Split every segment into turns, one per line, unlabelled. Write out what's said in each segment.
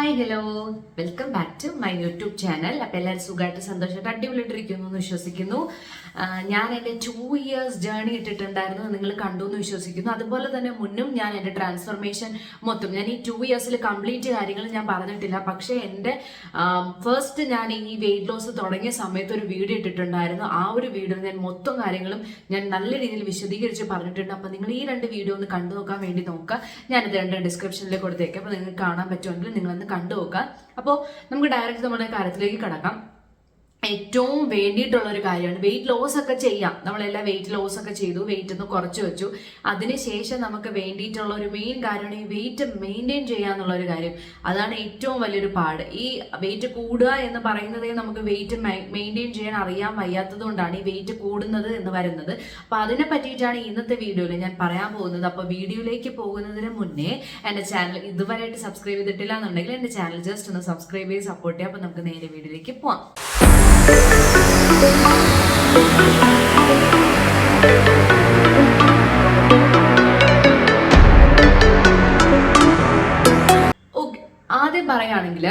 Hi hello welcome back to my YouTube channel അപ്പം എല്ലാവരും സുഖമായിട്ട് സന്തോഷമായിട്ട് അടിപൊളിയായിട്ടിരിക്കുന്നു എന്ന് വിശ്വസിക്കുന്നു ഞാൻ എന്റെ ടു ഇയേഴ്സ് ജേർണി ഇട്ടിട്ടുണ്ടായിരുന്നു നിങ്ങൾ കണ്ടു എന്ന് വിശ്വസിക്കുന്നു. അതുപോലെ തന്നെ മുന്നും ഞാൻ എന്റെ ട്രാൻസ്ഫോർമേഷൻ മൊത്തം ഞാൻ ഈ ടു ഇയേഴ്സിൽ കംപ്ലീറ്റ് കാര്യങ്ങൾ ഞാൻ പറഞ്ഞിട്ടില്ല. പക്ഷേ എന്റെ ഫസ്റ്റ് ഞാൻ ഈ വെയിറ്റ് ലോസ് തുടങ്ങിയ സമയത്ത് ഒരു വീഡിയോ ഇട്ടിട്ടുണ്ടായിരുന്നു. ആ ഒരു വീഡിയോ ഞാൻ മൊത്തം കാര്യങ്ങളും ഞാൻ നല്ല രീതിയിൽ വിശദീകരിച്ച് പറഞ്ഞിട്ടുണ്ട്. അപ്പം നിങ്ങൾ ഈ രണ്ട് വീഡിയോ ഒന്ന് കണ്ടു നോക്കാൻ വേണ്ടി നോക്കുക. ഞാനിത് രണ്ട് ഡിസ്ക്രിപ്ഷനിൽ കൊടുത്തേക്കാം. അപ്പോൾ നിങ്ങൾക്ക് കാണാൻ പറ്റുമെങ്കിൽ നിങ്ങളൊന്ന് കണ്ടു നോക്കുക അപ്പോൾ നമുക്ക് ഡയറക്റ്റ് നമ്മുടെ കാര്യത്തിലേക്ക് കടക്കാം. ഏറ്റവും വേണ്ടിയിട്ടുള്ള ഒരു കാര്യമാണ്. വെയിറ്റ് ലോസ് ഒക്കെ ചെയ്യാം. നമ്മളെല്ലാം വെയിറ്റ് ലോസ് ഒക്കെ ചെയ്തു വെയിറ്റ് ഒന്ന് കുറച്ച് വെച്ചു. അതിനുശേഷം നമുക്ക് വേണ്ടിയിട്ടുള്ള ഒരു മെയിൻ കാര്യമാണ് ഈ വെയിറ്റ് മെയിന്റെയിൻ ചെയ്യുക എന്നുള്ള ഒരു കാര്യം. അതാണ് ഏറ്റവും വലിയൊരു പാട്. ഈ വെയിറ്റ് കൂടുക എന്ന് പറയുന്നതേ നമുക്ക് വെയിറ്റ് മെയിന്റെയിൻ ചെയ്യാൻ അറിയാൻ വയ്യാത്തത് കൊണ്ടാണ് ഈ വെയിറ്റ് കൂടുന്നത് എന്ന് വരുന്നത് അപ്പം അതിനെ പറ്റിയിട്ടാണ് ഇന്നത്തെ വീഡിയോയിൽ ഞാൻ പറയാൻ പോകുന്നത്. അപ്പോൾ വീഡിയോയിലേക്ക് പോകുന്നതിന് മുന്നേ എന്റെ ചാനൽ ഇതുവരെയായിട്ട് സബ്സ്ക്രൈബ് ചെയ്തിട്ടില്ല എന്നുണ്ടെങ്കിൽ എന്റെ ചാനൽ ജസ്റ്റ് ഒന്ന് സബ്സ്ക്രൈബ് ചെയ്ത് സപ്പോർട്ട് ചെയ്യാം അപ്പോൾ നമുക്ക് നേരെ വീഡിയോയിലേക്ക് ഓക്കെ ആദ്യം പറയുകയാണെങ്കിൽ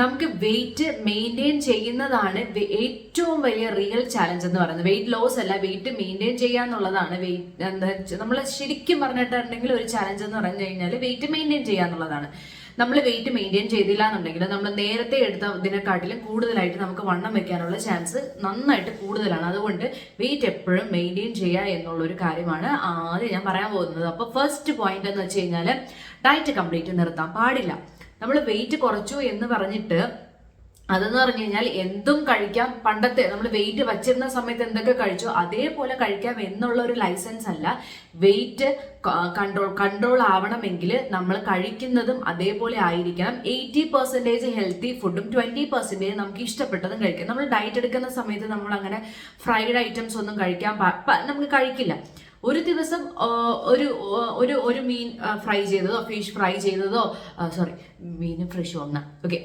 നമുക്ക് വെയിറ്റ് മെയിന്റെയിൻ ചെയ്യുന്നതാണ് ഏറ്റവും വലിയ റിയൽ ചാലഞ്ച് എന്ന് പറയുന്നത്. വെയിറ്റ് ലോസ് അല്ല വെയിറ്റ് മെയിന്റെയിൻ ചെയ്യുക എന്നുള്ളതാണ് വെയിറ്റ് എന്താ നമ്മൾ ശരിക്കും പറഞ്ഞിട്ടുണ്ടെങ്കിൽ ഒരു ചാലഞ്ച് എന്ന് പറഞ്ഞു കഴിഞ്ഞാൽ വെയിറ്റ് മെയിന്റെയിൻ ചെയ്യുക എന്നുള്ളതാണ്. നമ്മൾ വെയിറ്റ് മെയിന്റെയിൻ ചെയ്തില്ല എന്നുണ്ടെങ്കിൽ നമ്മൾ നേരത്തെ എടുത്ത ഇതിനെക്കാട്ടിലും കൂടുതലായിട്ട് നമുക്ക് വണ്ണം വെക്കാനുള്ള ചാൻസ് നന്നായിട്ട് കൂടുതലാണ്. അതുകൊണ്ട് വെയിറ്റ് എപ്പോഴും മെയിന്റെയിൻ ചെയ്യുക എന്നുള്ളൊരു കാര്യമാണ് ആദ്യം ഞാൻ പറയാൻ പോകുന്നത്. അപ്പോൾ ഫസ്റ്റ് പോയിന്റ് എന്ന് വെച്ച് കഴിഞ്ഞാൽ ഡയറ്റ് കംപ്ലീറ്റ് നിർത്താൻ പാടില്ല. നമ്മൾ വെയിറ്റ് കുറച്ചു എന്ന് പറഞ്ഞിട്ട് അതെന്ന് പറഞ്ഞു കഴിഞ്ഞാൽ എന്തും കഴിക്കാം. പണ്ടത്തെ നമ്മൾ വെയിറ്റ് വച്ചിരുന്ന സമയത്ത് എന്തൊക്കെ കഴിച്ചു അതേപോലെ കഴിക്കാം എന്നുള്ള ഒരു ലൈസൻസ് അല്ല. വെയിറ്റ് കൺട്രോൾ കൺട്രോൾ ആവണമെങ്കിൽ നമ്മൾ കഴിക്കുന്നതും അതേപോലെ ആയിരിക്കണം. എയ്റ്റി പെർസെന്റേജ് ഹെൽത്തി ഫുഡും ട്വന്റി പെർസെന്റേജ് നമുക്ക് ഇഷ്ടപ്പെട്ടതും കഴിക്കാം. നമ്മൾ ഡയറ്റ് എടുക്കുന്ന സമയത്ത് നമ്മൾ അങ്ങനെ ഫ്രൈഡ് ഐറ്റംസ് ഒന്നും കഴിക്കാൻ നമുക്ക് കഴിക്കില്ല. ഒരു ദിവസം ഒരു ഒരു ഒരു മീൻ ഫ്രൈ ചെയ്തതോ ഫിഷ് ഫ്രൈ ചെയ്തതോ സോറി മീൻ ഫ്രഷ് വന്ന ഓക്കെ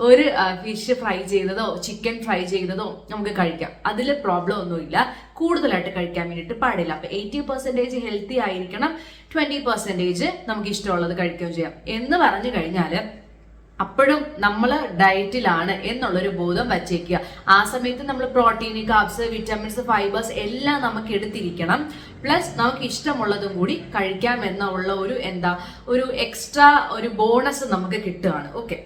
ഒരു ഫിഷ് ഫ്രൈ ചെയ്തതോ ചിക്കൻ ഫ്രൈ ചെയ്തതോ നമുക്ക് കഴിക്കാം. അതിൽ പ്രോബ്ലം ഒന്നുമില്ല. കൂടുതലായിട്ട് കഴിക്കാൻ വേണ്ടിയിട്ട് പാടില്ല. അപ്പൊ എയ്റ്റി പെർസെന്റേജ് ഹെൽത്തി ആയിരിക്കണം. ട്വന്റി പെർസെന്റേജ് നമുക്ക് ഇഷ്ടമുള്ളത് കഴിക്കുകയും ചെയ്യാം. എന്ന് പറഞ്ഞു കഴിഞ്ഞാൽ അപ്പോഴും നമ്മൾ ഡയറ്റിലാണ് എന്നുള്ളൊരു ബോധം വച്ചേക്കുക. ആ സമയത്ത് നമ്മൾ പ്രോട്ടീൻ കാബ്സ് വിറ്റാമിൻസ് ഫൈബേഴ്സ് എല്ലാം നമുക്ക് എടുത്തിരിക്കണം. പ്ലസ് നമുക്ക് ഇഷ്ടമുള്ളതും കൂടി കഴിക്കാം എന്നുള്ള ഒരു എന്താ ഒരു എക്സ്ട്രാ ഒരു ബോണസ് നമുക്ക് കിട്ടുകയാണ്. ഓക്കെ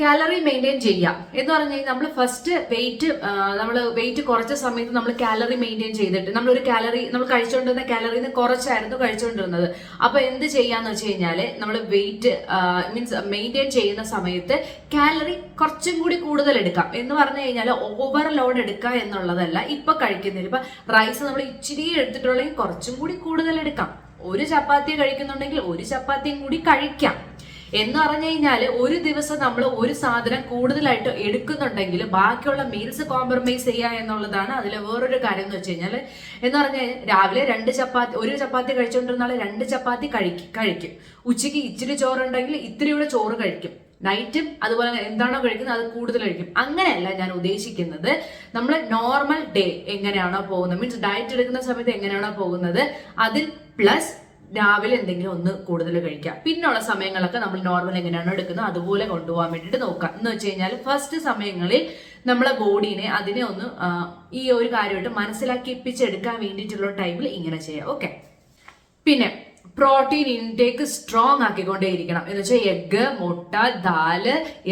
കാലറി മെയിന്റെയിൻ ചെയ്യാം. എന്ന് പറഞ്ഞു കഴിഞ്ഞാൽ നമ്മൾ ഫസ്റ്റ് വെയിറ്റ് നമ്മൾ വെയിറ്റ് കുറച്ച സമയത്ത് നമ്മൾ കാലറി മെയിന്റെയിൻ ചെയ്തിട്ട് നമ്മൾ ഒരു കാലറി നമ്മൾ കഴിച്ചുകൊണ്ടിരുന്ന കാലറിന്ന് കുറച്ചായിരുന്നു കഴിച്ചുകൊണ്ടിരുന്നത് അപ്പോൾ എന്ത് ചെയ്യാന്ന് വെച്ച് കഴിഞ്ഞാൽ നമ്മൾ വെയിറ്റ് മീൻസ് മെയിന്റെയിൻ ചെയ്യുന്ന സമയത്ത് കാലറി കുറച്ചും കൂടി കൂടുതൽ എടുക്കാം. എന്ന് പറഞ്ഞു കഴിഞ്ഞാൽ ഓവർലോഡ് എടുക്കുക എന്നുള്ളതല്ല ഇപ്പം കഴിക്കുന്നില്ല ഇപ്പം റൈസ് നമ്മൾ ഇച്ചിരി എടുത്തിട്ടുള്ളെങ്കിൽ കുറച്ചും കൂടി കൂടുതൽ എടുക്കാം. ഒരു ചപ്പാത്തി കഴിക്കുന്നുണ്ടെങ്കിൽ ഒരു ചപ്പാത്തിയും കൂടി കഴിക്കാം. എന്ന് പറഞ്ഞു കഴിഞ്ഞാൽ ഒരു ദിവസം നമ്മൾ ഒരു സാധനം കൂടുതലായിട്ട് എടുക്കുന്നുണ്ടെങ്കിൽ ബാക്കിയുള്ള മീൽസ് കോംപ്രമൈസ് ചെയ്യുക എന്നുള്ളതാണ് അതിൽ വേറൊരു കാര്യം എന്ന് വെച്ച് കഴിഞ്ഞാൽ എന്ന് പറഞ്ഞാൽ രാവിലെ രണ്ട് ചപ്പാത്തി ഒരു ചപ്പാത്തി കഴിച്ചുകൊണ്ടിരുന്ന രണ്ട് ചപ്പാത്തി കഴിക്കും കഴിക്കും. ഉച്ചയ്ക്ക് ഇച്ചിരി ചോറുണ്ടെങ്കിൽ ഇത്തിരിയുടെ ചോറ് കഴിക്കും. നൈറ്റും അതുപോലെ എന്താണോ കഴിക്കുന്നത് അത് കൂടുതൽ കഴിക്കും. അങ്ങനെയല്ല ഞാൻ ഉദ്ദേശിക്കുന്നത്. നമ്മൾ നോർമൽ ഡേ എങ്ങനെയാണോ പോകുന്നത്. മീൻസ് ഡയറ്റ് എടുക്കുന്ന സമയത്ത് എങ്ങനെയാണോ പോകുന്നത്? അതിൽ പ്ലസ് രാവിലെ എന്തെങ്കിലും ഒന്ന് കൂടുതൽ കഴിക്കാം. പിന്നുള്ള സമയങ്ങളൊക്കെ നമ്മൾ നോർമൽ എങ്ങനെയാണോ എടുക്കുന്നത് അതുപോലെ കൊണ്ടുപോകാൻ വേണ്ടിയിട്ട് നോക്കാം. എന്ന് വെച്ച് കഴിഞ്ഞാൽ ഫസ്റ്റ് സമയങ്ങളിൽ നമ്മളെ ബോഡീനെ അതിനെ ഒന്ന് ഈ ഒരു കാര്യമായിട്ട് മനസ്സിലാക്കിപ്പിച്ചെടുക്കാൻ വേണ്ടിയിട്ടുള്ള ടൈമിൽ ഇങ്ങനെ ചെയ്യാം. ഓക്കെ പിന്നെ പ്രോട്ടീൻ ഇൻടേക്ക് സ്ട്രോങ് ആക്കിക്കൊണ്ടേയിരിക്കണം. എന്ന് വെച്ചാൽ എഗ്ഗ് മുട്ട ദാൽ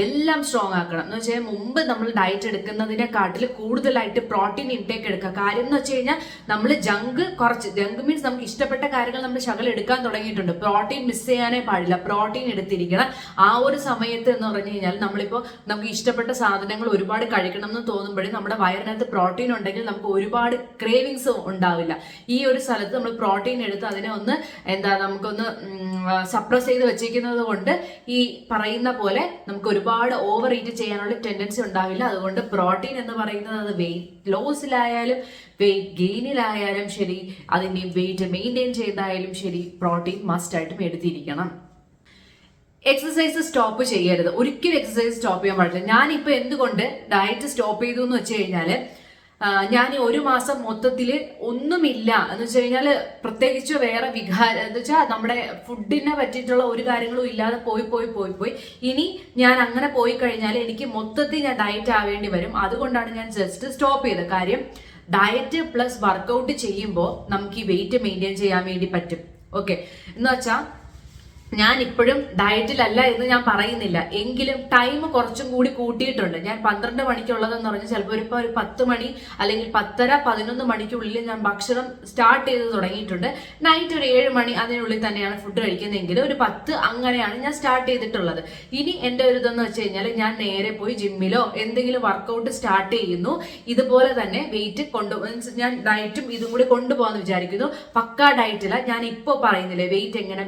എല്ലാം സ്ട്രോങ് ആക്കണം. എന്ന് വെച്ചാൽ മുമ്പ് നമ്മൾ ഡയറ്റ് എടുക്കുന്നതിനെക്കാട്ടിൽ കൂടുതലായിട്ട് പ്രോട്ടീൻ ഇൻടേക്ക് എടുക്കുക. കാര്യം എന്ന് വെച്ച് കഴിഞ്ഞാൽ നമ്മൾ ജങ്ക് കുറച്ച് ജങ്ക് മീൻസ് നമുക്ക് ഇഷ്ടപ്പെട്ട കാര്യങ്ങൾ നമ്മൾ ശകലം എടുക്കാൻ തുടങ്ങിയിട്ടുണ്ട്. പ്രോട്ടീൻ മിസ് ചെയ്യാനേ പാടില്ല. പ്രോട്ടീൻ എടുത്തിരിക്കണം. ആ ഒരു സമയത്ത് എന്ന് പറഞ്ഞു കഴിഞ്ഞാൽ നമ്മളിപ്പോൾ നമുക്ക് ഇഷ്ടപ്പെട്ട സാധനങ്ങൾ ഒരുപാട് കഴിക്കണം എന്ന് തോന്നുമ്പോഴേ നമ്മുടെ വയറിനകത്ത് പ്രോട്ടീൻ ഉണ്ടെങ്കിൽ നമുക്ക് ഒരുപാട് ക്രേവിങ്സ് ഉണ്ടാവില്ല. ഈ ഒരു സ്ഥലത്ത് നമ്മൾ പ്രോട്ടീൻ എടുത്ത് അതിനെ ഒന്ന് എന്താ നമുക്കൊന്ന് സപ്രസ് ചെയ്ത് വെച്ചിരിക്കുന്നത് കൊണ്ട് ഈ പറയുന്ന പോലെ നമുക്ക് ഒരുപാട് ഓവർ ഈറ്റ് ചെയ്യാനുള്ള ടെൻഡൻസി ഉണ്ടാവില്ല. അതുകൊണ്ട് പ്രോട്ടീൻ എന്ന് പറയുന്നത് അത് വെയിറ്റ് ലോസിലായാലും വെയിറ്റ് ഗെയിനിലായാലും ശരി അതിന്റെ വെയിറ്റ് മെയിന്റെയിൻ ചെയ്തായാലും ശരി പ്രോട്ടീൻ മസ്റ്റ് ആയിട്ടും എടുത്തിരിക്കണം. എക്സസൈസ് സ്റ്റോപ്പ് ചെയ്യരുത്. ഒരിക്കലും എക്സസൈസ് സ്റ്റോപ്പ് ചെയ്യാൻ പാടില്ല. ഞാനിപ്പോൾ എന്തുകൊണ്ട് ഡയറ്റ് സ്റ്റോപ്പ് ചെയ്തു എന്ന് വെച്ച് കഴിഞ്ഞാൽ ഞാൻ ഒരു മാസം മൊത്തത്തിൽ ഒന്നുമില്ല. എന്ന് വെച്ച് കഴിഞ്ഞാൽ പ്രത്യേകിച്ച് വേറെ വികാരം എന്ന് വെച്ചാൽ നമ്മുടെ ഫുഡിനെ പറ്റിയിട്ടുള്ള ഒരു കാര്യങ്ങളും ഇല്ലാതെ പോയി പോയി പോയി പോയി. ഇനി ഞാൻ അങ്ങനെ പോയി കഴിഞ്ഞാൽ എനിക്ക് മൊത്തത്തിൽ ഞാൻ ഡയറ്റ് ആവേണ്ടി വരും. അതുകൊണ്ടാണ് ഞാൻ ജസ്റ്റ് സ്റ്റോപ്പ് ചെയ്തത്. കാര്യം ഡയറ്റ് പ്ലസ് വർക്കൗട്ട് ചെയ്യുമ്പോൾ നമുക്ക് ഈ വെയിറ്റ് മെയിന്റെയിൻ ചെയ്യാൻ വേണ്ടി പറ്റും. ഓക്കെ എന്ന് വെച്ചാൽ ഞാൻ ഇപ്പോഴും ഡയറ്റിലല്ല എന്ന് ഞാൻ പറയുന്നില്ല. എങ്കിലും ടൈം കുറച്ചും കൂടി കൂട്ടിയിട്ടുണ്ട്. ഞാൻ പന്ത്രണ്ട് മണിക്കുള്ളതെന്ന് പറഞ്ഞാൽ ചിലപ്പോൾ ഇപ്പോൾ ഒരു പത്ത് മണി അല്ലെങ്കിൽ പത്തര പതിനൊന്ന് മണിക്കുള്ളിൽ ഞാൻ ഭക്ഷണം സ്റ്റാർട്ട് ചെയ്ത് തുടങ്ങിയിട്ടുണ്ട്. നൈറ്റ് ഒരു ഏഴ് മണി അതിനുള്ളിൽ തന്നെയാണ് ഫുഡ് കഴിക്കുന്നതെങ്കിൽ ഒരു പത്ത് അങ്ങനെയാണ് ഞാൻ സ്റ്റാർട്ട് ചെയ്തിട്ടുള്ളത്. ഇനി എന്റെ ഒരു ഇതെന്ന് വെച്ച് കഴിഞ്ഞാൽ ഞാൻ നേരെ പോയി ജിമ്മിലോ എന്തെങ്കിലും വർക്കൗട്ട് സ്റ്റാർട്ട് ചെയ്യുന്നു. ഇതുപോലെ തന്നെ വെയിറ്റ് കൊണ്ടു മീൻസ് ഞാൻ ഡയറ്റും ഇതും കൂടി കൊണ്ടുപോകാമെന്ന് വിചാരിക്കുന്നു. പക്കാ ഡയറ്റില്ല ഞാൻ ഇപ്പോൾ പറയുന്നില്ലേ? വെയിറ്റ് എങ്ങനെ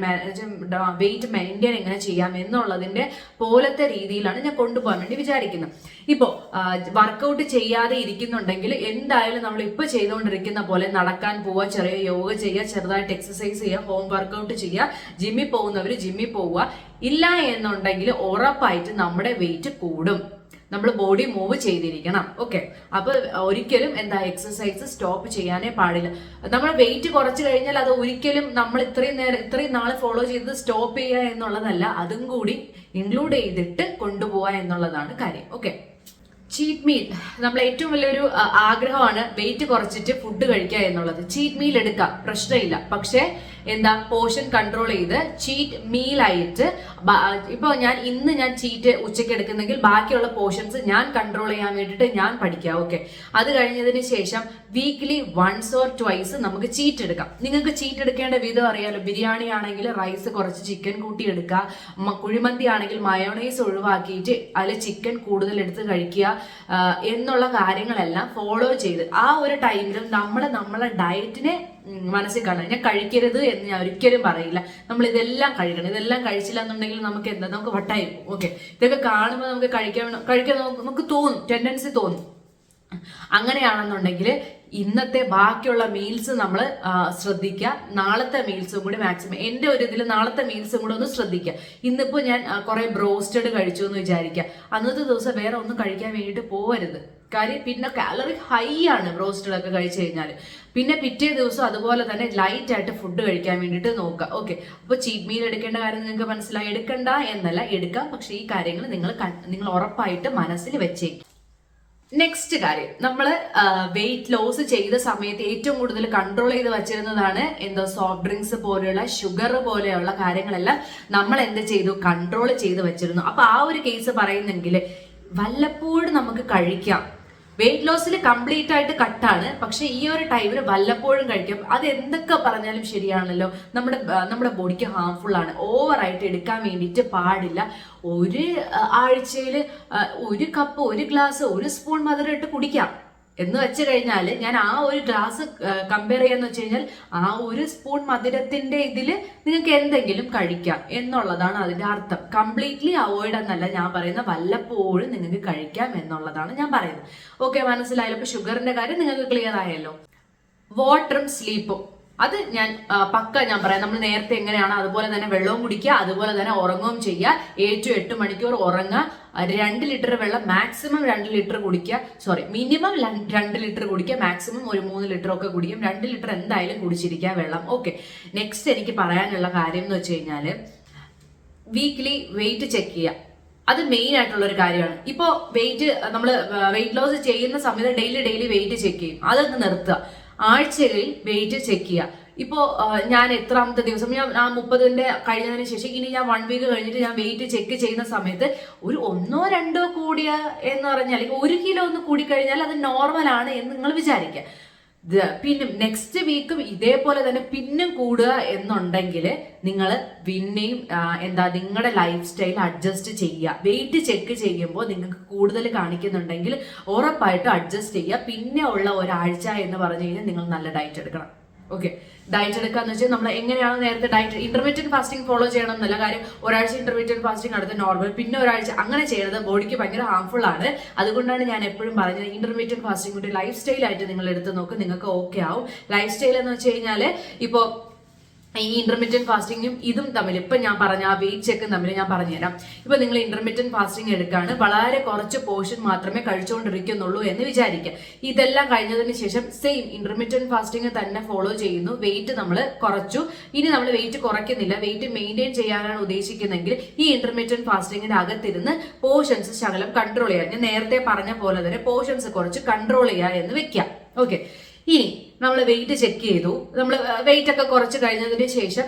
വെയിറ്റ് മെയിന്റെയിൻ എങ്ങനെ ചെയ്യാം എന്നുള്ളതിന്റെ പോലത്തെ രീതിയിലാണ് ഞാൻ കൊണ്ടുപോകാൻ വേണ്ടി വിചാരിക്കുന്നത്. ഇപ്പോൾ വർക്കൗട്ട് ചെയ്യാതെ ഇരിക്കുന്നുണ്ടെങ്കിൽ എന്തായാലും നമ്മൾ ഇപ്പോൾ ചെയ്തുകൊണ്ടിരിക്കുന്ന പോലെ നടക്കാൻ പോവുക ചെറിയ യോഗ ചെയ്യുക ചെറുതായിട്ട് എക്സസൈസ് ചെയ്യുക ഹോം വർക്കൗട്ട് ചെയ്യുക ജിമ്മിൽ പോകുന്നവർ ജിമ്മിൽ പോവുക. ഇല്ല എന്നുണ്ടെങ്കിൽ ഉറപ്പായിട്ട് നമ്മുടെ വെയിറ്റ് കൂടും. നമ്മൾ ബോഡി മൂവ് ചെയ്തിരിക്കണം. ഓക്കെ അപ്പൊ ഒരിക്കലും എന്താ എക്സസൈസ് സ്റ്റോപ്പ് ചെയ്യാനേ പാടില്ല. നമ്മൾ വെയിറ്റ് കുറച്ച് കഴിഞ്ഞാൽ അത് ഒരിക്കലും നമ്മൾ ഇത്രയും നേരം ഇത്രയും നാൾ ഫോളോ ചെയ്ത് സ്റ്റോപ്പ് ചെയ്യുക എന്നുള്ളതല്ല. അതും കൂടി ഇൻക്ലൂഡ് ചെയ്തിട്ട് കൊണ്ടുപോവുക എന്നുള്ളതാണ് കാര്യം. ഓക്കെ ചീറ്റ് മീൽ നമ്മൾ ഏറ്റവും വലിയൊരു ആഗ്രഹമാണ് വെയിറ്റ് കുറച്ചിട്ട് ഫുഡ് കഴിക്കുക എന്നുള്ളത്. ചീറ്റ് മീൽ എടുക്കാം. പ്രശ്നമില്ല. പക്ഷേ എന്താ പോർഷൻ കൺട്രോൾ ചെയ്ത് ചീറ്റ് മീലായിട്ട് ഇപ്പോൾ ഞാൻ ഇന്ന് ഞാൻ ചീറ്റ് ഉച്ചയ്ക്ക് എടുക്കുന്നെങ്കിൽ ബാക്കിയുള്ള പോർഷൻസ് ഞാൻ കൺട്രോൾ ചെയ്യാൻ വേണ്ടിയിട്ട് ഞാൻ പഠിക്കാം ഓക്കെ അത് കഴിഞ്ഞതിന് ശേഷം വീക്ക്ലി വൺസ് ഓർ ട്വൈസ് നമുക്ക് ചീറ്റ് എടുക്കാം. നിങ്ങൾക്ക് ചീറ്റ് എടുക്കേണ്ട വിധം അറിയാലോ. ബിരിയാണി ആണെങ്കിൽ റൈസ് കുറച്ച് ചിക്കൻ കൂട്ടി എടുക്കുക. കുഴിമന്തി ആണെങ്കിൽ മയോണൈസ് ഒഴിവാക്കിയിട്ട് അതിൽ ചിക്കൻ കൂടുതൽ എടുത്ത് കഴിക്കുക എന്നുള്ള കാര്യങ്ങളെല്ലാം ഫോളോ ചെയ്ത് ആ ഒരു ടൈമിലും നമ്മൾ നമ്മളെ ഡയറ്റിനെ മനസ്സിൽ കാണുക ഞാൻ കഴിക്കരുത് എന്ന് ഞാൻ ഒരിക്കലും പറയില്ല. നമ്മൾ ഇതെല്ലാം കഴിക്കണം. ഇതെല്ലാം കഴിച്ചില്ല എന്നുണ്ടെങ്കിൽ നമുക്ക് എന്താ? നമുക്ക് വട്ടായി പോകും. ഓക്കെ ഇതൊക്കെ കാണുമ്പോൾ നമുക്ക് കഴിക്കാൻ കഴിക്കാൻ നമുക്ക് തോന്നും. ടെൻഡൻസി തോന്നും. അങ്ങനെയാണെന്നുണ്ടെങ്കിൽ ഇന്നത്തെ ബാക്കിയുള്ള മീൽസ് നമ്മൾ ശ്രദ്ധിക്കുക. നാളത്തെ മീൽസും കൂടി മാക്സിമം എന്റെ ഒരു ഇതിൽ നാളത്തെ മീൽസും കൂടെ ഒന്ന് ശ്രദ്ധിക്കുക. ഇന്നിപ്പോൾ ഞാൻ കുറേ ബ്രോസ്റ്റഡ് കഴിച്ചു എന്ന് വിചാരിക്കുക. അന്നത്തെ ദിവസം വേറെ ഒന്നും കഴിക്കാൻ വേണ്ടിയിട്ട് പോവരുത്. കാര്യം പിന്നെ കാലറി ഹൈ ആണ് റോസ്റ്റഡൊക്കെ കഴിച്ചു കഴിഞ്ഞാൽ പിന്നെ പിറ്റേ ദിവസം അതുപോലെ തന്നെ ലൈറ്റ് ആയിട്ട് ഫുഡ് കഴിക്കാൻ വേണ്ടിയിട്ട് നോക്കുക. ഓക്കെ അപ്പോൾ ചീറ്റ് മീൽ എടുക്കേണ്ട കാര്യം നിങ്ങൾക്ക് മനസ്സിലായി? എടുക്കണ്ട എന്നല്ല എടുക്കാം. പക്ഷേ ഈ കാര്യങ്ങൾ നിങ്ങൾ നിങ്ങൾ ഉറപ്പായിട്ട് മനസ്സിൽ വെച്ചേക്കും. നെക്സ്റ്റ് കാര്യം. നമ്മൾ വെയിറ്റ് ലോസ് ചെയ്ത സമയത്ത് ഏറ്റവും കൂടുതൽ കൺട്രോൾ ചെയ്ത് വച്ചിരുന്നതാണ് എന്തോ സോഫ്റ്റ് ഡ്രിങ്ക്സ് പോലെയുള്ള ഷുഗർ പോലെയുള്ള കാര്യങ്ങളെല്ലാം നമ്മൾ എന്ത് ചെയ്തു? കൺട്രോൾ ചെയ്ത് വെച്ചിരുന്നു. അപ്പൊ ആ ഒരു കേസ് പറയുന്നെങ്കിൽ വല്ലപ്പോഴും നമുക്ക് കഴിക്കാം. വെയിറ്റ് ലോസിൽ കംപ്ലീറ്റ് ആയിട്ട് കട്ടാണ് പക്ഷെ ഈ ഒരു ടൈമിൽ വല്ലപ്പോഴും കഴിക്കാം. അത് എന്തൊക്കെ പറഞ്ഞാലും ശരിയാണല്ലോ. നമ്മുടെ നമ്മുടെ ബോഡിക്ക് ഹാംഫുൾ ആണ്. ഓവറായിട്ട് എടുക്കാൻ വേണ്ടിയിട്ട് പാടില്ല. ഒരു ആഴ്ചയിൽ ഒരു കപ്പ് ഒരു ഗ്ലാസ് ഒരു സ്പൂൺ മധുരം ഇട്ട് കുടിക്കാം. എന്ന് വെച്ച് കഴിഞ്ഞാൽ ഞാൻ ആ ഒരു ഗ്ലാസ് കമ്പയർ ചെയ്യാന്ന് വെച്ച് കഴിഞ്ഞാൽ ആ ഒരു സ്പൂൺ മധുരത്തിന്റെ ഇതിൽ നിങ്ങൾക്ക് എന്തെങ്കിലും കഴിക്കാം എന്നുള്ളതാണ് അതിന്റെ അർത്ഥം. കംപ്ലീറ്റ്ലി അവോയ്ഡ് എന്നല്ല ഞാൻ പറയുന്ന വല്ലപ്പോഴും നിങ്ങൾക്ക് കഴിക്കാം എന്നുള്ളതാണ് ഞാൻ പറയുന്നത്. ഓക്കെ മനസ്സിലായാലും ഇപ്പൊ ഷുഗറിന്റെ കാര്യം നിങ്ങൾക്ക് ക്ലിയർ ആയല്ലോ. വാട്ടറും സ്ലീപ്പും അത് ഞാൻ പക്ക ഞാൻ പറയാം. നമ്മൾ നേരത്തെ എങ്ങനെയാണ് അതുപോലെ തന്നെ വെള്ളവും കുടിക്കുക അതുപോലെ തന്നെ ഉറങ്ങുകയും ചെയ്യുക. ഏഴ് ടു എട്ട് മണിക്കൂർ ഉറങ്ങുക. രണ്ട് ലിറ്റർ വെള്ളം മാക്സിമം രണ്ട് ലിറ്റർ കുടിക്കുക. സോറി മിനിമം രണ്ട് ലിറ്റർ കുടിക്കുക. മാക്സിമം ഒരു മൂന്ന് ലിറ്റർ ഒക്കെ കുടിക്കും. രണ്ട് ലിറ്റർ എന്തായാലും കുടിച്ചിരിക്കുക വെള്ളം. ഓക്കെ നെക്സ്റ്റ് എനിക്ക് പറയാനുള്ള കാര്യം എന്ന് വെച്ച് കഴിഞ്ഞാൽ വീക്ക്ലി വെയിറ്റ് ചെക്ക് ചെയ്യുക. അത് മെയിൻ ആയിട്ടുള്ള ഒരു കാര്യമാണ് ഇപ്പോൾ വെയിറ്റ് നമ്മൾ വെയിറ്റ് ലോസ് ചെയ്യുന്ന സമയത്ത് ഡെയിലി ഡെയിലി വെയിറ്റ് ചെക്ക് ചെയ്യും. അതൊന്ന് നിർത്തുക. ആഴ്ചകളിൽ വെയിറ്റ് ചെക്ക് ചെയ്യുക ഇപ്പോൾ ഞാൻ എത്രാമത്തെ ദിവസം ഞാൻ ആ മുപ്പതിന്റെ കഴിഞ്ഞതിന് ശേഷം ഇനി ഞാൻ വൺ വീക്ക് കഴിഞ്ഞിട്ട് ഞാൻ വെയിറ്റ് ചെക്ക് ചെയ്യുന്ന സമയത്ത് ഒരു ഒന്നോ രണ്ടോ കൂടിയ എന്ന് പറഞ്ഞാൽ അല്ലെങ്കിൽ ഒരു കിലോ ഒന്ന് കൂടിക്കഴിഞ്ഞാൽ അത് നോർമൽ ആണ് എന്ന് നിങ്ങൾ വിചാരിക്കുക. പിന്നെ നെക്സ്റ്റ് വീക്കും ഇതേപോലെ തന്നെ പിന്നും കൂടുക എന്നുണ്ടെങ്കിൽ നിങ്ങൾ പിന്നെയും എന്താ നിങ്ങളുടെ ലൈഫ് സ്റ്റൈൽ അഡ്ജസ്റ്റ് ചെയ്യുക. വെയിറ്റ് ചെക്ക് ചെയ്യുമ്പോൾ നിങ്ങൾക്ക് കൂടുതൽ കാണിക്കുന്നുണ്ടെങ്കിൽ ഉറപ്പായിട്ടും അഡ്ജസ്റ്റ് ചെയ്യുക. പിന്നെ ഉള്ള ഒരാഴ്ച എന്ന് പറഞ്ഞു കഴിഞ്ഞാൽ നിങ്ങൾ നല്ല ഡയറ്റ് എടുക്കണം. ഓക്കെ ഡയറ്റ് എടുക്കാന്ന് വെച്ചാൽ നമ്മൾ എങ്ങനെയാണ് നേരത്തെ ഡയറ്റ് ഇന്റർമീഡിയറ്റ് ഫാസ്റ്റിംഗ് ഫോളോ ചെയ്യണം എന്നല്ല കാര്യം ഒരാഴ്ച ഇന്റർമീഡിയറ്റ് ഫാസ്റ്റിംഗ് അടുത്ത നോർമൽ പിന്നെ ഒരാഴ്ച അങ്ങനെ ചെയ്യുന്നത് ബോഡിക്ക് ഭയങ്കര ഹാർംഫുൾ ആണ്. അതുകൊണ്ടാണ് ഞാൻ എപ്പോഴും പറഞ്ഞത് ഇന്റർമീഡിയറ്റ് ഫാസ്റ്റിംഗ് ഒരു ലൈഫ് സ്റ്റൈൽ ആയിട്ട് നിങ്ങൾ എടുത്ത് നോക്ക് നിങ്ങൾക്ക് ഓക്കെ ആവും. ലൈഫ് സ്റ്റൈൽ എന്ന് വെച്ച് കഴിഞ്ഞാൽ ഇപ്പോൾ ഈ ഇന്റർമീഡിയറ്റ് ഫാസ്റ്റിങ്ങും ഇതും തമ്മിൽ. ഇപ്പൊ ഞാൻ പറഞ്ഞ ആ വെയിറ്റ് ചെക്കും തമ്മിൽ ഞാൻ പറഞ്ഞുതരാം. ഇപ്പൊ നിങ്ങൾ ഇന്റർമീഡിയറ്റ് ഫാസ്റ്റിംഗ് എടുക്കാണ്. വളരെ കുറച്ച് പോർഷൻ മാത്രമേ കഴിച്ചുകൊണ്ടിരിക്കുന്നുള്ളൂ എന്ന് വിചാരിക്കുക. ഇതെല്ലാം കഴിഞ്ഞതിന് ശേഷം സെയിം ഇന്റർമീഡിയറ്റ് ഫാസ്റ്റിംഗ് തന്നെ ഫോളോ ചെയ്യുന്നു. വെയിറ്റ് നമ്മൾ കുറച്ചു. ഇനി നമ്മൾ വെയിറ്റ് കുറയ്ക്കുന്നില്ല. വെയിറ്റ് മെയിന്റെയിൻ ചെയ്യാനാണ് ഉദ്ദേശിക്കുന്നതെങ്കിൽ ഈ ഇന്റർമീഡിയറ്റ് ഫാസ്റ്റിംഗിന്റെ അകത്തിരുന്ന് പോർഷൻസ് ശകലം കൺട്രോൾ ചെയ്യുക. ഞാൻ നേരത്തെ പറഞ്ഞ പോലെ തന്നെ പോർഷൻസ് കുറച്ച് കൺട്രോൾ ചെയ്യുക എന്ന് വെക്കാം ഓക്കെ ഇനി നമ്മൾ വെയിറ്റ് ചെക്ക് ചെയ്തു. നമ്മൾ വെയിറ്റ് ഒക്കെ കുറച്ച് കഴിഞ്ഞതിന് ശേഷം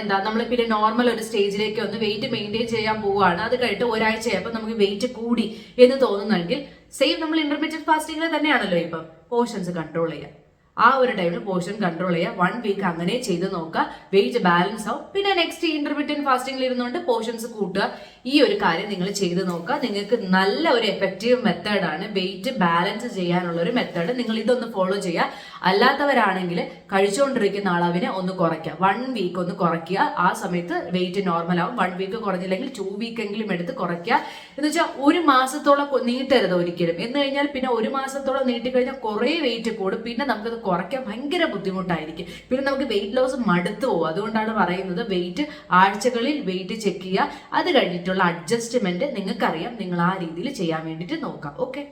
എന്താ നമ്മൾ പിന്നെ നോർമൽ ഒരു സ്റ്റേജിലേക്ക് ഒന്ന് വെയിറ്റ് മെയിന്റെയിൻ ചെയ്യാൻ പോവുകയാണ്. അത് കഴിഞ്ഞിട്ട് ഒരാഴ്ചയപ്പോൾ നമുക്ക് വെയിറ്റ് കൂടി എന്ന് തോന്നുന്നെങ്കിൽ സെയിം നമ്മൾ ഇന്റർമീഡിയറ്റ് ഫാസ്റ്റിംഗിൽ തന്നെയാണല്ലോ ഇപ്പം പോർഷൻസ് കൺട്രോൾ ചെയ്യുക ആ ഒരു ടൈമിൽ പോർഷൻ കൺട്രോൾ ചെയ്യുക വൺ വീക്ക് അങ്ങനെ ചെയ്ത് നോക്കുക വെയിറ്റ് ബാലൻസ് ആവും. പിന്നെ നെക്സ്റ്റ് ഇന്റർമീഡിയൻ ഫാസ്റ്റിംഗിൽ ഇരുന്നുകൊണ്ട് പോർഷൻസ് കൂട്ടുക. ഈ ഒരു കാര്യം നിങ്ങൾ ചെയ്ത് നോക്കുക നിങ്ങൾക്ക് നല്ല ഒരു എഫക്റ്റീവ് മെത്തേഡാണ് വെയിറ്റ് ബാലൻസ് ചെയ്യാനുള്ള ഒരു മെത്തേഡ് നിങ്ങൾ ഇതൊന്ന് ഫോളോ ചെയ്യുക അല്ലാത്തവരാണെങ്കിൽ കഴിച്ചുകൊണ്ടിരിക്കുന്ന അളവിനെ ഒന്ന് കുറയ്ക്കുക വൺ വീക്ക് ഒന്ന് കുറയ്ക്കുക ആ സമയത്ത് വെയിറ്റ് നോർമൽ ആവും. വൺ വീക്ക് കുറഞ്ഞില്ലെങ്കിൽ ടു വീക്ക് എങ്കിലും എടുത്ത് കുറയ്ക്കുക എന്ന് വെച്ചാൽ ഒരു മാസത്തോളം നീട്ടരുത് ഒരിക്കലും. എന്ന് കഴിഞ്ഞാൽ പിന്നെ ഒരു മാസത്തോളം നീട്ടിക്കഴിഞ്ഞാൽ കുറേ വെയിറ്റ് കൂടും. പിന്നെ നമുക്കത് കുറയ്ക്കാൻ ഭയങ്കര ബുദ്ധിമുട്ടായിരിക്കും. പിന്നെ നമുക്ക് വെയിറ്റ് ലോസ് മടുത്തു പോകും. അതുകൊണ്ടാണ് പറയുന്നത് വെയിറ്റ് ആഴ്ചകളിൽ വെയിറ്റ് ചെക്ക് ചെയ്യുക. അത് കഴിഞ്ഞിട്ടുള്ള അഡ്ജസ്റ്റ്മെന്റ് നിങ്ങൾക്കറിയാം. നിങ്ങൾ ആ രീതിയിൽ ചെയ്യാൻ വേണ്ടിയിട്ട് നോക്കാം. ഓക്കെ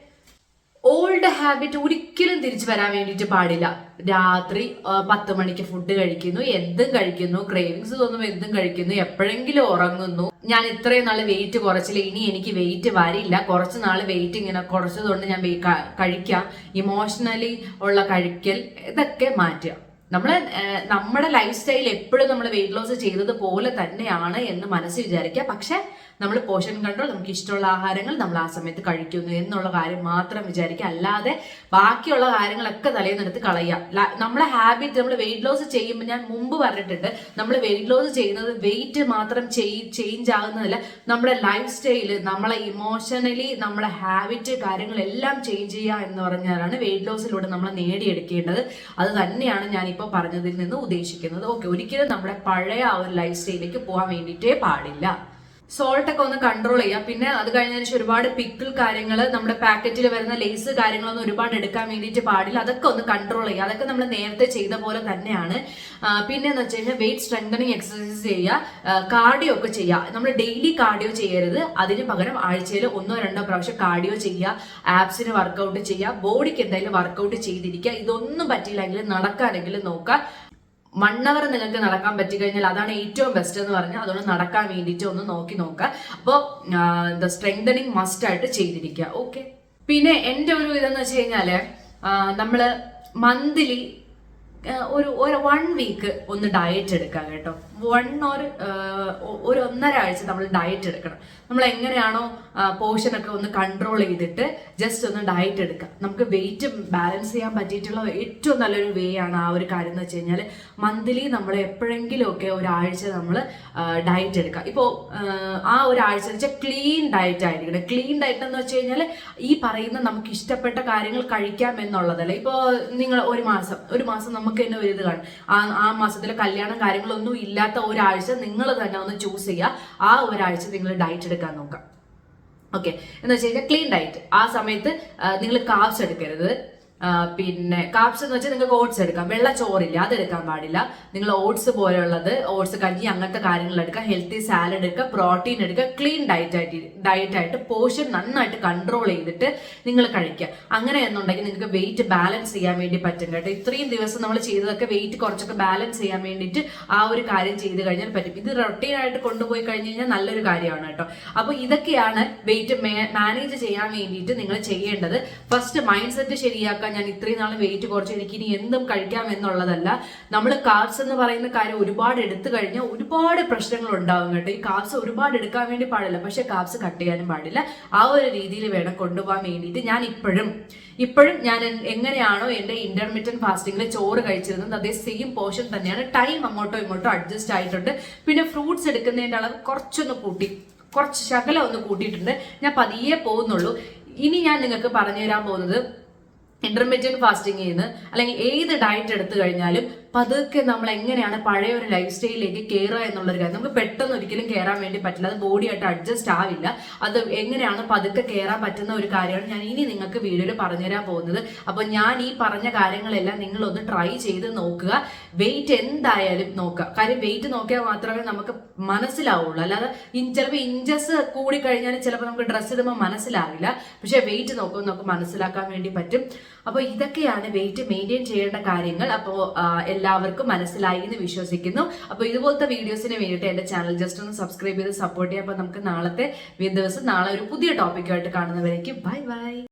ഓൾഡ് ഹാബിറ്റ് ഒരിക്കലും തിരിച്ചു വരാൻ വേണ്ടിയിട്ട് പാടില്ല. രാത്രി പത്ത് മണിക്ക് ഫുഡ് കഴിക്കുന്നു എന്തും കഴിക്കുന്നു ക്രേവിങ്സ് തോന്നും എന്തും കഴിക്കുന്നു എപ്പോഴെങ്കിലും ഉറങ്ങുന്നു. ഞാൻ ഇത്രയും നാൾ വെയിറ്റ് കുറച്ചില്ല ഇനി എനിക്ക് വെയിറ്റ് വരില്ല. കുറച്ച് നാൾ വെയിറ്റ് ഇങ്ങനെ കുറച്ചതുകൊണ്ട് ഞാൻ കഴിക്കാം. ഇമോഷണലി ഉള്ള കഴിക്കൽ ഇതൊക്കെ മാറ്റുക. നമ്മൾ നമ്മുടെ ലൈഫ് സ്റ്റൈൽ എപ്പോഴും നമ്മൾ വെയിറ്റ് ലോസ് ചെയ്തത് പോലെ തന്നെയാണ് എന്ന് മനസ്സിൽ വിചാരിക്കുക. പക്ഷെ നമ്മൾ പോഷൻ കൺട്രോൾ നമുക്ക് ഇഷ്ടമുള്ള ആഹാരങ്ങൾ നമ്മൾ ആ സമയത്ത് കഴിക്കുന്നു എന്നുള്ള കാര്യം മാത്രം വിചാരിക്കുക. അല്ലാതെ ബാക്കിയുള്ള കാര്യങ്ങളൊക്കെ തലേന്നെടുത്ത് കളയുക. നമ്മളെ ഹാബിറ്റ് നമ്മൾ വെയിറ്റ് ലോസ് ചെയ്യുമ്പോൾ ഞാൻ മുമ്പ് പറഞ്ഞിട്ടുണ്ട് നമ്മൾ വെയിറ്റ് ലോസ് ചെയ്യുന്നത് വെയിറ്റ് മാത്രം ചേഞ്ച് ആകുന്നതല്ല. നമ്മുടെ ലൈഫ് സ്റ്റൈൽ നമ്മളെ ഇമോഷണലി നമ്മളെ ഹാബിറ്റ് കാര്യങ്ങളെല്ലാം ചേഞ്ച് ചെയ്യുക എന്ന് പറഞ്ഞാലാണ് വെയിറ്റ് ലോസിലൂടെ നമ്മൾ നേടിയെടുക്കേണ്ടത്. അത് തന്നെയാണ് ഞാനിപ്പോൾ പറഞ്ഞതിൽ നിന്ന് ഉദ്ദേശിക്കുന്നത്. ഓക്കെ ഒരിക്കലും നമ്മുടെ പഴയ ആ ഒരു ലൈഫ് സ്റ്റൈലിലേക്ക് പോകാൻ വേണ്ടിയിട്ടേ പാടില്ല. സോൾട്ട് ഒക്കെ ഒന്ന് കൺട്രോൾ ചെയ്യാം. പിന്നെ അത് കഴിഞ്ഞതിന് ശേഷം ഒരുപാട് പിക്കിൾ കാര്യങ്ങൾ നമ്മുടെ പാക്കറ്റിൽ വരുന്ന ലേസ് കാര്യങ്ങളൊന്നും ഒരുപാട് എടുക്കാൻ വേണ്ടിയിട്ട് പാടില്ല. അതൊക്കെ ഒന്ന് കൺട്രോൾ ചെയ്യുക. അതൊക്കെ നമ്മൾ നേരത്തെ ചെയ്ത പോലെ തന്നെയാണ്. പിന്നെ എന്ന് വെച്ച് കഴിഞ്ഞാൽ വെയിറ്റ് സ്ട്രെങ്തനിങ് എക്സസൈസ് ചെയ്യുക. കാർഡിയോ ഒക്കെ ചെയ്യുക. നമ്മൾ ഡെയിലി കാർഡിയോ ചെയ്യരുത്. അതിന് പകരം ആഴ്ചയിൽ ഒന്നോ രണ്ടോ പ്രാവശ്യം കാർഡിയോ ചെയ്യുക. ആപ്സിന് വർക്കൗട്ട് ചെയ്യുക. ബോഡിക്ക് എന്തായാലും വർക്കൗട്ട് ചെയ്തിരിക്കുക. ഇതൊന്നും പറ്റിയില്ലെങ്കിൽ നടക്കാനെങ്കിലും നോക്കുക. അവർ നിങ്ങൾക്ക് നടക്കാൻ പറ്റി കഴിഞ്ഞാൽ അതാണ് ഏറ്റവും ബെസ്റ്റ് എന്ന് പറഞ്ഞാൽ അതുകൊണ്ട് നടക്കാൻ വേണ്ടിയിട്ട് ഒന്ന് നോക്കി നോക്കുക അപ്പോൾ ദ സ്ട്രെങ്തനിങ് മസ്റ്റ് ആയിട്ട് ചെയ്തിരിക്കുക. ഓക്കെ പിന്നെ എന്റെ ഒരു ഇതെന്ന് വെച്ച് കഴിഞ്ഞാൽ നമ്മൾ മന്ത്ലി ഒരു ഒരു വൺ വീക്ക് ഒന്ന് ഡയറ്റ് എടുക്കുക കേട്ടോ. വൺ ഓർ ഒരു ഒന്നര ആഴ്ച നമ്മൾ ഡയറ്റ് എടുക്കണം. നമ്മൾ എങ്ങനെയാണോ പോർഷൻ ഒക്കെ ഒന്ന് കൺട്രോൾ ചെയ്തിട്ട് ജസ്റ്റ് ഒന്ന് ഡയറ്റ് എടുക്കുക നമുക്ക് വെയിറ്റ് ബാലൻസ് ചെയ്യാൻ പറ്റിയിട്ടുള്ള ഏറ്റവും നല്ലൊരു വേ ആണ് ആ ഒരു കാര്യം എന്ന് വെച്ച് കഴിഞ്ഞാൽ മന്ത്ലി നമ്മൾ എപ്പോഴെങ്കിലുമൊക്കെ ഒരാഴ്ച നമ്മൾ ഡയറ്റ് എടുക്കുക ഇപ്പോൾ ആ ഒരാഴ്ച വെച്ചാൽ ക്ലീൻ ഡയറ്റ് ആയിരിക്കണം. ക്ലീൻ ഡയറ്റ് എന്ന് വെച്ച് കഴിഞ്ഞാൽ ഈ പറയുന്ന നമുക്ക് ഇഷ്ടപ്പെട്ട കാര്യങ്ങൾ കഴിക്കാം എന്നുള്ളതല്ല. ഇപ്പോൾ നിങ്ങൾ ഒരു മാസം ഒരു മാസം നമുക്ക് തന്നെ ഒരു ഇത് കാണും. ആ ആ മാസത്തിലെ കല്യാണം കാര്യങ്ങളൊന്നും ഇല്ലാത്ത ഒരാഴ്ച നിങ്ങൾ തന്നെ ഒന്ന് ചൂസ് ചെയ്യുക. ആ ഒരാഴ്ച നിങ്ങൾ ഡയറ്റ് എടുക്കാൻ നോക്കാം ഓക്കെ എന്ന് വെച്ച് കഴിഞ്ഞാൽ ക്ലീൻ ഡയറ്റ് ആ സമയത്ത് നിങ്ങൾ കാവ്സ് എടുക്കരുത്. പിന്നെ കാപ്സ് എന്ന് വെച്ചാൽ നിങ്ങൾക്ക് ഓട്സ് എടുക്കാം. വെള്ള ചോറില്ല അതെടുക്കാൻ പാടില്ല. നിങ്ങൾ ഓട്സ് പോലെയുള്ളത് ഓട്സ് കഞ്ഞി അങ്ങനത്തെ കാര്യങ്ങൾ എടുക്കുക ഹെൽത്തി സാലഡ് എടുക്കുക പ്രോട്ടീൻ എടുക്കുക ക്ലീൻ ഡയറ്റ് ആയിട്ട് ഡയറ്റ് ആയിട്ട് പോഷൻ നന്നായിട്ട് കൺട്രോൾ ചെയ്തിട്ട് നിങ്ങൾ കഴിക്കുക. അങ്ങനെ എന്നുണ്ടെങ്കിൽ നിങ്ങൾക്ക് വെയിറ്റ് ബാലൻസ് ചെയ്യാൻ വേണ്ടി പറ്റും കേട്ടോ. ഇത്രയും ദിവസം നമ്മൾ ചെയ്തതൊക്കെ വെയിറ്റ് കുറച്ചൊക്കെ ബാലൻസ് ചെയ്യാൻ വേണ്ടിയിട്ട് ആ ഒരു കാര്യം ചെയ്ത് കഴിഞ്ഞാൽ പറ്റും. ഇത് റൊട്ടീൻ ആയിട്ട് കൊണ്ടുപോയി കഴിഞ്ഞ് കഴിഞ്ഞാൽ നല്ലൊരു കാര്യമാണ് കേട്ടോ. അപ്പോൾ ഇതൊക്കെയാണ് വെയിറ്റ് മാനേജ് ചെയ്യാൻ വേണ്ടിയിട്ട് നിങ്ങൾ ചെയ്യേണ്ടത്. ഫസ്റ്റ് മൈൻഡ് സെറ്റ് ശരിയാക്കാൻ ഞാൻ ഇത്രയും നാൾ വെയിറ്റ് കുറച്ച്. എനിക്ക് ഇനി എന്തും കഴിക്കാം എന്നുള്ളതല്ല. നമ്മൾ കാർസ് എന്ന് പറയുന്ന കാര്യം ഒരുപാട് എടുത്തു കഴിഞ്ഞാൽ ഒരുപാട് പ്രശ്നങ്ങൾ ഉണ്ടാവും കേട്ടോ. ഈ കാർസ് ഒരുപാട് എടുക്കാൻ വേണ്ടി പാടില്ല. പക്ഷെ കാർസ് കട്ട് ചെയ്യാനും പാടില്ല. ആ ഒരു രീതിയിൽ വേണം കൊണ്ടുപോകാൻ വേണ്ടിയിട്ട് ഞാൻ ഇപ്പോഴും. ഇപ്പോഴും ഞാൻ എങ്ങനെയാണോ എന്റെ ഇന്റർമീഡിയറ്റ് ഫാസ്റ്റിംഗിൽ ചോറ് കഴിച്ചിരുന്നത്. അതേ സെയിം പോർഷൻ തന്നെയാണ് ടൈം അങ്ങോട്ടോ ഇങ്ങോട്ടോ അഡ്ജസ്റ്റ് ആയിട്ടുണ്ട്. പിന്നെ ഫ്രൂട്ട്സ് എടുക്കുന്നതിന്റെ അളവ് കുറച്ചൊന്ന് കൂട്ടി. കുറച്ച് ശകലം ഒന്ന് കൂട്ടിയിട്ടുണ്ട്. ഞാൻ പതിയെ പോകുന്നുള്ളൂ. ഇനി ഞാൻ നിങ്ങൾക്ക് പറഞ്ഞു തരാൻ പോകുന്നത് ഇന്റർമീഡിയറ്റ് ഫാസ്റ്റിംഗ് ചെയ്യുന്നത് അല്ലെങ്കിൽ ഏത് ഡയറ്റ് എടുത്തു കഴിഞ്ഞാലും പതുക്കെ നമ്മൾ എങ്ങനെയാണ് പഴയ ഒരു ലൈഫ് സ്റ്റൈലിലേക്ക് കയറുക എന്നുള്ളൊരു കാര്യം. നമുക്ക് പെട്ടെന്ന് ഒരിക്കലും കയറാൻ വേണ്ടി പറ്റില്ല. അത് ബോഡിയായിട്ട് അഡ്ജസ്റ്റ് ആവില്ല. അത് എങ്ങനെയാണ് പതുക്കെ കയറാൻ പറ്റുന്ന ഒരു കാര്യമാണ് ഞാൻ ഇനി നിങ്ങൾക്ക് വീഡിയോയിൽ പറഞ്ഞുതരാൻ പോകുന്നത്. അപ്പോൾ ഞാൻ ഈ പറഞ്ഞ കാര്യങ്ങളെല്ലാം നിങ്ങളൊന്ന് ട്രൈ ചെയ്ത് നോക്കുക. വെയിറ്റ് എന്തായാലും നോക്കുക. കാര്യം വെയിറ്റ് നോക്കിയാൽ മാത്രമേ നമുക്ക് മനസ്സിലാവുള്ളൂ. അല്ലാതെ ചിലപ്പോൾ ഇഞ്ചസ് കൂടി കഴിഞ്ഞാൽ ചിലപ്പോൾ നമുക്ക് ഡ്രസ്സ് ഇടുമ്പോൾ മനസ്സിലാവില്ല. പക്ഷേ വെയിറ്റ് നോക്കുമ്പോൾ നമുക്ക് മനസ്സിലാക്കാൻ വേണ്ടി പറ്റും. അപ്പോൾ ഇതൊക്കെയാണ് വെയിറ്റ് മെയിന്റെയിൻ ചെയ്യേണ്ട കാര്യങ്ങൾ. അപ്പോൾ എല്ലാവർക്കും മനസ്സിലായി എന്ന് വിശ്വസിക്കുന്നു. അപ്പോൾ ഇതുപോലത്തെ വീഡിയോസിന് വേണ്ടിയിട്ട് എന്റെ ചാനൽ ജസ്റ്റ് ഒന്ന് സബ്സ്ക്രൈബ് ചെയ്ത് സപ്പോർട്ട് ചെയ്യാം. അപ്പോൾ നമുക്ക് നാളത്തെ ദിവസം നാളെ ഒരു പുതിയ ടോപ്പിക്കായിട്ട് കാണുന്നവരേക്കും ബൈ ബൈ